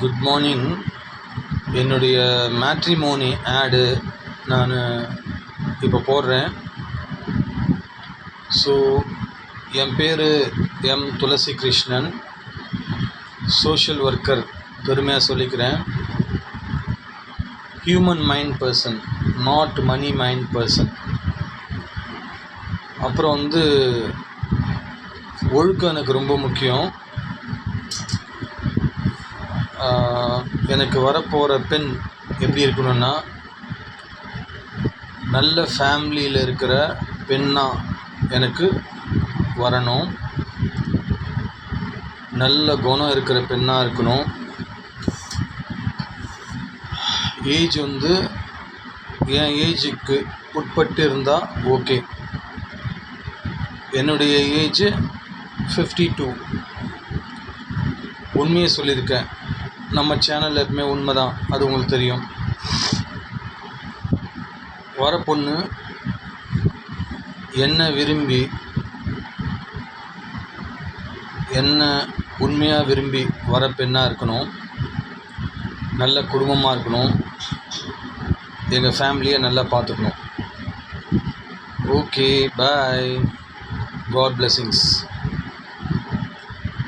Good morning என்னுடைய matrimony ஆடு நான் இப்போ போடுறேன். ஸோ என் பேர் M Thulasi Krishnan social worker பெருமையாக சொல்லிக்கிறேன். Human mind person not money mind person அப்புறம் வந்து ஒழுக்கம் எனக்கு ரொம்ப முக்கியம். எனக்கு வரப்போகிற பெண் எப்படி இருக்கணும்னா நல்ல ஃபேமிலியில் இருக்கிற பெண்ணாக எனக்கு வரணும். நல்ல குணம் இருக்கிற பெண்ணாக இருக்கணும். ஏஜ் வந்து என் ஏஜுக்கு உட்பட்டு இருந்தால் ஓகே என்னுடைய ஏஜ் ஃபிஃப்டி டூ உண்மையை சொல்லியிருக்கேன். நம்ம சேனல் எப்பவுமே உண்மை தான் அது உங்களுக்கு தெரியும். வர பொண்ணு என்ன விரும்பி என்ன உண்மையாக விரும்பி வர பெண்ணாக இருக்கணும். நல்ல குடும்பமாக இருக்கணும். எங்கள் ஃபேமிலியை நல்லா பார்த்துக்கணும் ஓகே பாய் காட் பிளெஸிங்ஸ்